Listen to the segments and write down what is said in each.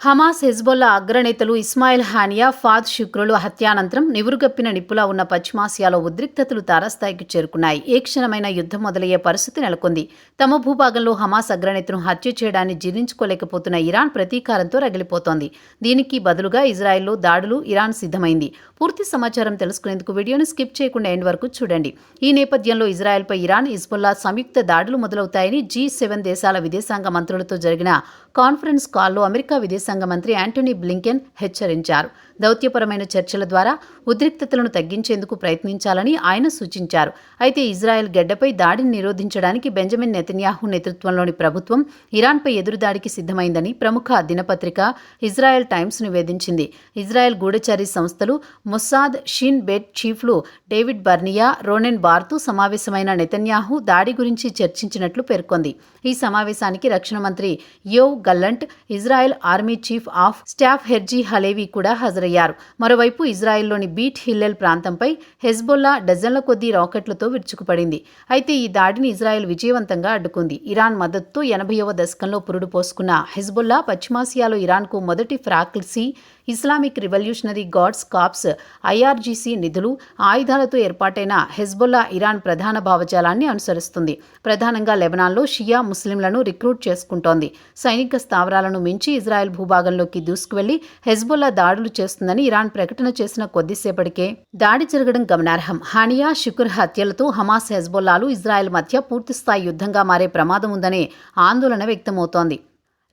Hamas Hezbollah అగ్రనేతలు Ismail Haniyeh Fuad శుక్రులు హత్యానంతరం నివురుగప్పిన నిప్పులా ఉన్న పశ్చిమాసియాలో ఉద్రిక్తతలు తారాస్థాయికి చేరుకున్నాయి. ఏ క్షణమైన యుద్ధం మొదలయ్యే పరిస్థితి నెలకొంది. తమ భూభాగంలో హమాస్ అగ్రనేతను హత్య చేయడాన్ని జీర్ణించుకోలేకపోతున్న ఇరాన్ ప్రతీకారంతో రగిలిపోతోంది. దీనికి బదులుగా ఇజ్రాయెల్లో దాడులు ఇరాన్ సిద్ధమైంది. పూర్తి సమాచారం తెలుసుకునేందుకు వీడియోను స్కిప్ చేయకుండా ఎండ్ వరకు చూడండి. ఈ నేపథ్యంలో ఇజ్రాయెల్పై ఇరాన్ హిజ్బుల్లా సంయుక్త దాడులు మొదలవుతాయని జీ సెవెన్ దేశాల విదేశాంగ మంత్రులతో జరిగిన కాన్ఫరెన్స్ కాల్లో అమెరికా విదేశాంగ మంత్రి యాంటోనీ బ్లింకెన్ హెచ్చరించారు. దౌత్యపరమైన చర్చల ద్వారా ఉద్రిక్తతలను తగ్గించేందుకు ప్రయత్నించాలని ఆయన సూచించారు. అయితే ఇజ్రాయెల్ గడ్డపై దాడిని నిరోధించడానికి బెంజమిన్ నెతన్యాహు నేతృత్వంలోని ప్రభుత్వం ఇరాన్పై ఎదురుదాడికి సిద్ధమైందని ప్రముఖ దినపత్రిక ఇజ్రాయెల్ టైమ్స్ నివేదించింది. ఇజ్రాయెల్ గూఢచారి సంస్థలు మొస్సాద్ షిన్ బెట్ చీఫ్లు డేవిడ్ బర్నియా రోనెన్ బార్తో సమావేశమైన నెతన్యాహు దాడి గురించి చర్చించినట్లు పేర్కొంది. ఈ సమావేశానికి రక్షణ మంత్రి Yoav Gallant Israel army chief of staff Herzi Halevi కూడా హాజరయ్యారు. మరోవైపు ఇజ్రాయెల్లోని బీట్ హిల్లెల్ ప్రాంతంపై హెజ్బొల్లా డజన్ల కొద్దీ రాకెట్లతో విరుచుకుపడింది. అయితే ఈ దాడిని ఇజ్రాయెల్ విజయవంతంగా అడ్డుకుంది. ఇరాన్ మద్దతుతో ఎనభైవ దశకంలో పురుడు పోసుకున్న హెజ్బొల్లా పశ్చిమాసియాలో ఇరాన్కు మొదటి proxy Islamic revolutionary guards corps IRGC నిధులు ఆయుధాలతో ఏర్పాటైన హెజ్బుల్లా ఇరాన్ ప్రధాన భావజాలాన్ని అనుసరిస్తుంది. ప్రధానంగా లెబనాన్లో షియా ముస్లింలను రిక్రూట్ చేసుకుంటోంది. సైనిక స్థావరాలను మించి ఇజ్రాయెల్ భూభాగంలోకి దూసుకువెళ్ళి హెజ్బొల్లా దాడులు చేస్తుందని ఇరాన్ ప్రకటన చేసిన కొద్దిసేపటికే దాడి జరగడం గమనార్హం. హానియా షుకుర్ హత్యలతో హమాస్ హెజ్బొల్లాలు ఇజ్రాయెల్ మధ్య పూర్తిస్థాయి యుద్ధంగా మారే ప్రమాదం ఉందనే ఆందోళన వ్యక్తమవుతోంది.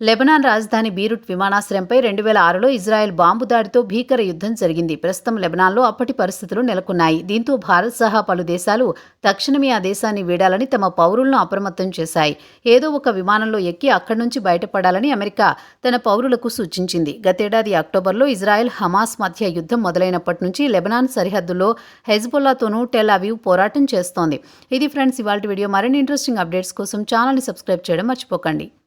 లెబనాన్ రాజధాని బీరుట్ విమానాశ్రయంపై రెండు వేల ఆరులో ఇజ్రాయెల్ బాంబు దాడితో భీకర యుద్ధం జరిగింది. ప్రస్తుతం లెబనాన్లో అప్పటి పరిస్థితులు నెలకొన్నాయి. దీంతో భారత్ సహా పలు దేశాలు తక్షణమే ఆ దేశాన్ని వీడాలని తమ పౌరులను అప్రమత్తం చేశాయి. ఏదో ఒక విమానంలో ఎక్కి అక్కడి నుంచి బయటపడాలని అమెరికా తన పౌరులకు సూచించింది. గతేడాది అక్టోబర్లో ఇజ్రాయెల్ హమాస్ మధ్య యుద్ధం మొదలైనప్పటి నుంచి లెబనాన్ సరిహద్దుల్లో హెజ్బుల్లాతోనూ టెల్ అవివ్ పోరాటం చేస్తోంది. ఇది ఫ్రెండ్స్ ఇవాళ వీడియో. మరిన్ని ఇంట్రెస్టింగ్ అప్డేట్స్ కోసం ఛానల్ని సబ్స్క్రైబ్ చేయడం మర్చిపోకండి.